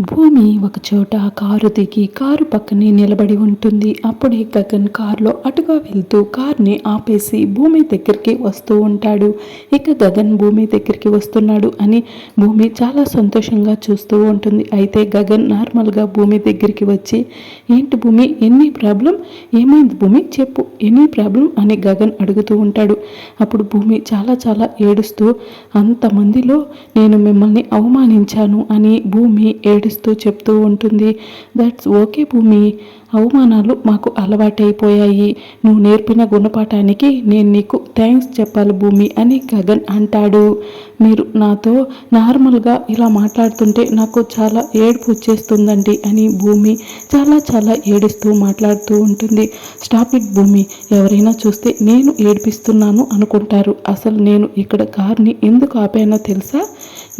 భూమి ఒకచోట కారు దిగి కారు పక్కనే నిలబడి ఉంటుంది. అప్పుడే గగన్ కారులో అటుగా వెళ్తూ కార్ని ఆపేసి భూమి దగ్గరికి వస్తూ ఉంటాడు. ఇక గగన్ భూమి దగ్గరికి వస్తున్నాడు అని భూమి చాలా సంతోషంగా చూస్తూ ఉంటుంది. అయితే గగన్ నార్మల్గా భూమి దగ్గరికి వచ్చి ఏంటి భూమి ఎన్ని ప్రాబ్లం? ఏమైంది భూమి? చెప్పు ఎనీ ప్రాబ్లం? అని గగన్ అడుగుతూ ఉంటాడు. అప్పుడు భూమి చాలా చాలా ఏడుస్తూ అంతమందిలో నేను మిమ్మల్ని అవమానించాను అని భూమి ఏడు ఏడుస్తూ చెప్తూ ఉంటుంది. దట్స్ ఓకే భూమి. అవమానాలు మాకు అలవాటైపోయాయి. నువ్వు నేర్పిన గుణపాఠానికి నేను నీకు థ్యాంక్స్ చెప్పాలి భూమి అని గగన్ అంటాడు. మీరు నాతో నార్మల్గా ఇలా మాట్లాడుతుంటే నాకు చాలా ఏడుపు వచ్చేస్తుందండి అని భూమి చాలా చాలా ఏడుస్తూ మాట్లాడుతూ ఉంటుంది. స్టాప్ ఇట్ భూమి ఎవరైనా చూస్తే నేను ఏడిపిస్తున్నాను అనుకుంటారు. అసలు నేను ఇక్కడ కార్ని ఎందుకు ఆపానో తెలుసా?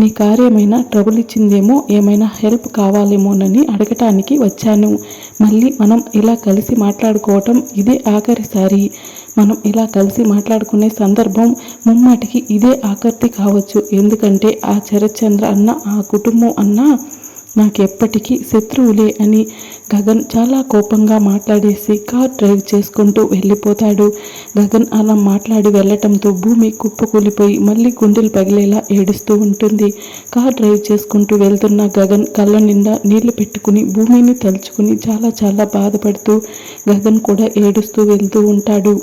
నీ కార్ ఏమైనా ట్రబుల్ ఇచ్చిందేమో ఏమైనా హెల్ప్ కావాలేమోనని అడగటానికి వచ్చాను. మళ్ళీ మనం ఇలా కలిసి మాట్లాడుకోవటం ఇదే ఆఖరిసారి మనం ఇలా కలిసి మాట్లాడుకునే సందర్భం ముమ్మాటికి ఇదే ఆకర్తి కావచ్చు. ఎందుకంటే ఆ శరత్చంద్ర అన్న ఆ కుటుంబం అన్న నాకెప్పటికీ శత్రువులే అని గగన్ చాలా కోపంగా మాట్లాడేసి కార్ డ్రైవ్ చేసుకుంటూ వెళ్ళిపోతాడు. గగన్ అలా మాట్లాడి వెళ్ళటంతో భూమి కుప్పకూలిపోయి మళ్ళీ గుండెలు పగిలేలా ఏడుస్తూ ఉంటుంది. కార్ డ్రైవ్ చేసుకుంటూ వెళ్తున్న గగన్ కళ్ళ నిండా నీళ్ళు పెట్టుకుని భూమిని తలుచుకుని చాలా చాలా బాధపడుతూ గగన్ కూడా ఏడుస్తూ వెళ్తూ ఉంటాడు.